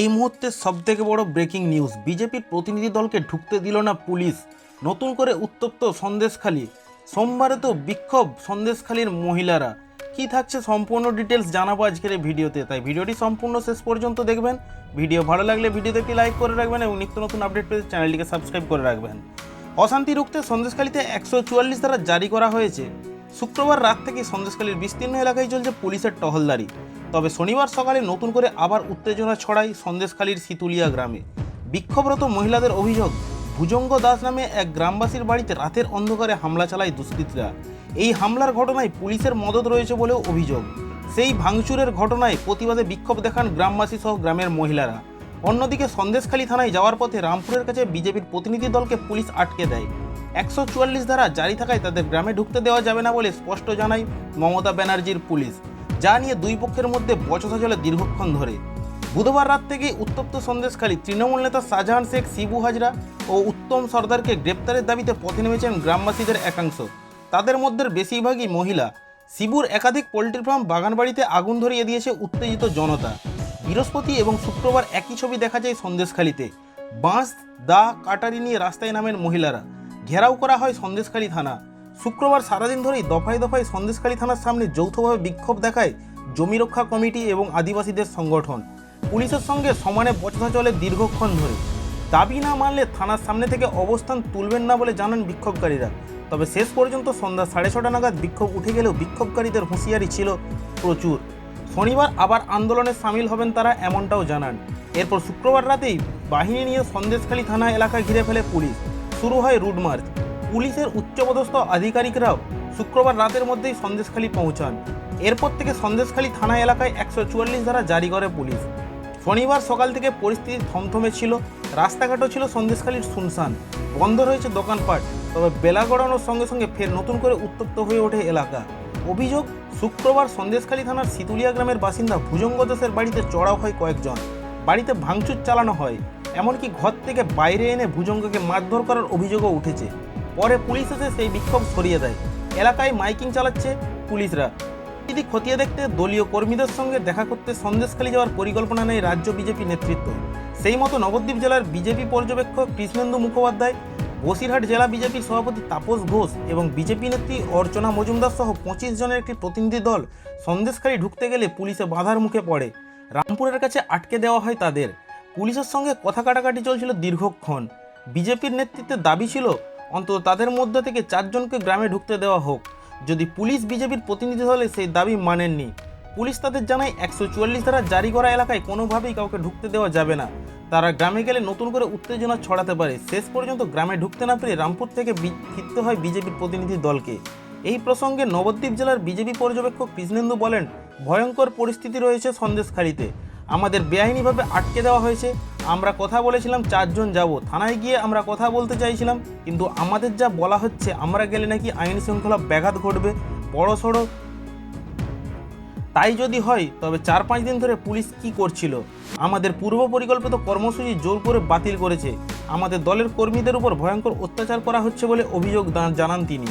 এই মুহূর্তে সবথেকে বড় ব্রেকিং নিউজ বিজেপির প্রতিনিধি দলকে ঢুকতে দিল না পুলিশ। নতুন করে উত্তপ্ত সন্দেশখালী। সোমবারে তো বিক্ষোভ সন্দেশখালীর মহিলারা। কি থাকছে সম্পূর্ণ ডিটেলস জানাব আজকের এই ভিডিওতে। তাই ভিডিওটি সম্পূর্ণ শেষ পর্যন্ত দেখবেন। ভিডিও ভালো লাগলে ভিডিওতে একটি লাইক করে রাখবেন এবং নিত্য নতুন আপডেট পেতে চ্যানেলটিকে সাবস্ক্রাইব করে রাখবেন। অশান্তি রুখতে সন্দেশখালীতে একশো চুয়াল্লিশ ধারা জারি করা হয়েছে। শুক্রবার রাত থেকে সন্দেশখালীর বিস্তীর্ণ এলাকায় চলছে পুলিশের টহলদারি। তবে শনিবার সকালে নতুন করে আবার উত্তেজনা ছড়ায় সন্দেশখালীর শীতুলিয়া গ্রামে। বিক্ষোভরত মহিলাদের অভিযোগ, ভুজঙ্গ দাস নামে এক গ্রামবাসীর বাড়িতে রাতের অন্ধকারে হামলা চালায় দুষ্কৃতীরা। এই হামলার ঘটনায় পুলিশের মদত রয়েছে বলেও অভিযোগ। সেই ভাঙচুরের ঘটনায় প্রতিবাদে বিক্ষোভ দেখান গ্রামবাসী সহ গ্রামের মহিলারা। অন্যদিকে সন্দেশখালী থানায় যাওয়ার পথে রামপুরের কাছে বিজেপির প্রতিনিধি দলকে পুলিশ আটকে দেয়। একশো চুয়াল্লিশ ধারা জারি থাকায় তাদের গ্রামে ঢুকতে দেওয়া যাবে না বলে স্পষ্ট জানায় মমতা ব্যানার্জির পুলিশ। যা নিয়ে দুই পক্ষের মধ্যে বচসা চলে দীর্ঘক্ষণ ধরে। বুধবার রাত থেকে উত্তপ্ত সন্দেশখালী তৃণমূল নেতা শাহজাহান শেখ, শিবু হাজরা ও উত্তম সর্দারকে গ্রেপ্তারের দাবিতে পথে নেমেছেন গ্রামবাসীদের একাংশ। তাদের মধ্যে বেশিরভাগই মহিলা। শিবুর একাধিক পোলট্রি ফার্ম বাগানবাড়িতে আগুন ধরিয়ে দিয়েছে উত্তেজিত জনতা। বৃহস্পতি এবং শুক্রবার একই ছবি দেখা যায় সন্দেশখালীতে। বাঁশ দা কাটারি নিয়ে রাস্তায় নামেন মহিলারা। ঘেরাও করা হয় সন্দেশখালী থানা। শুক্রবার সারাদিন ধরেই দফায় দফায় সন্দেশখালী থানার সামনে যৌথভাবে বিক্ষোভ দেখায় জমি রক্ষা কমিটি এবং আদিবাসীদের সংগঠন। পুলিশের সঙ্গে সমানে বচসা চলে দীর্ঘক্ষণ ধরে। দাবি না মানলে থানার সামনে থেকে অবস্থান তুলবেন না বলে জানান বিক্ষোভকারীরা। তবে শেষ পর্যন্ত সন্ধ্যা সাড়ে ছটা নাগাদ বিক্ষোভ উঠে গেলেও বিক্ষোভকারীদের হুঁশিয়ারি ছিল প্রচুর। শনিবার আবার আন্দোলনে সামিল হবেন তারা এমনটাও জানান। এরপর শুক্রবার রাতেই বাহিনী নিয়ে সন্দেশখালী থানা এলাকা ঘিরে ফেলে পুলিশ। শুরু হয় রুট মার্চ। পুলিশের উচ্চপদস্থ আধিকারিকরাও শুক্রবার রাতের মধ্যেই সন্দেশখালী পৌঁছান। এরপর থেকে সন্দেশখালী থানা এলাকায় একশো চুয়াল্লিশ ধারা জারি করে পুলিশ। শনিবার সকাল থেকে পরিস্থিতি থমথমে ছিল, রাস্তাঘাটও ছিল সন্দেশখালীর শুনশান। বন্ধ রয়েছে দোকানপাট, তবে বেলা গড়ানোর সঙ্গে সঙ্গে ফের নতুন করে উত্তপ্ত হয়ে ওঠে এলাকা। অভিযোগ, শুক্রবার সন্দেশখালী থানার শীতুলিয়া গ্রামের বাসিন্দা ভুজঙ্গ দাসের বাড়িতে চড়াও হয় কয়েকজন। বাড়িতে ভাঙচুর চালানো হয়। এমনকি ঘর থেকে বাইরে এনে ভুজঙ্গকে মারধর করার অভিযোগও উঠেছে। পরে পুলিশ এসে সেই বিক্ষোভ সরিয়ে দেয়। এলাকায় মাইকিং চালাচ্ছে পুলিশরা। পরিস্থিতি খতিয়ে দেখতে দলীয় কর্মীদের সঙ্গে দেখা করতে সন্দেশখালী যাওয়ার পরিকল্পনা নেয় রাজ্য বিজেপি নেতৃত্ব। সেই মতো নবদ্বীপ জেলার বিজেপি পর্যবেক্ষক কৃষ্ণেন্দু মুখোপাধ্যায়, বসিরহাট জেলা বিজেপির সভাপতি তাপস ঘোষ এবং বিজেপি নেত্রী অর্চনা মজুমদার সহ পঁচিশ জনের একটি প্রতিনিধি দল সন্দেশখালী ঢুকতে গেলে পুলিশে বাধার মুখে পড়ে। রামপুরের কাছে আটকে দেওয়া হয় তাদের। পুলিশের সঙ্গে কথা কাটাকাটি চলছিল দীর্ঘক্ষণ। বিজেপির নেতৃত্বে দাবি ছিল অন্তত তাদের মধ্যে থেকে চারজনকে গ্রামে ঢুকতে দেওয়া হোক। যদি পুলিশ বিজেপির প্রতিনিধি দলে সেই দাবি মানেননি। পুলিশ তাদের জানায়, একশো চুয়াল্লিশ ধারা জারি করা এলাকায় কোনোভাবেই কাউকে ঢুকতে দেওয়া যাবে না। তারা গ্রামে গেলে নতুন করে উত্তেজনা ছড়াতে পারে। শেষ পর্যন্ত গ্রামে ঢুকতে না পেরে রামপুর থেকে ফিরতে হয় বিজেপির প্রতিনিধি দলকে। এই প্রসঙ্গে নবদ্বীপ জেলার বিজেপি পর্যবেক্ষক কৃষ্ণেন্দু বলেন, ভয়ঙ্কর পরিস্থিতি রয়েছে সন্দেশখালীতে। আমাদের বেআইনিভাবে আটকে দেওয়া হয়েছে। আমরা কথা বলেছিলাম চারজন যাব। থানায় গিয়ে আমরা কথা বলতে চাইছিলাম, কিন্তু আমাদের যা বলা হচ্ছে, আমরা গেলে নাকি আইন শৃঙ্খলা ব্যাঘাত ঘটবে, বড় সড়ো। তাই যদি হয়, তবে চার পাঁচ দিন ধরে পুলিশ কি করছিল? আমাদের পূর্ব পরিকল্পিত কর্মসূচি জোর করে বাতিল করেছে। আমাদের দলের কর্মীদের উপর ভয়ঙ্কর অত্যাচার করা হচ্ছে বলে অভিযোগ জানান তিনি।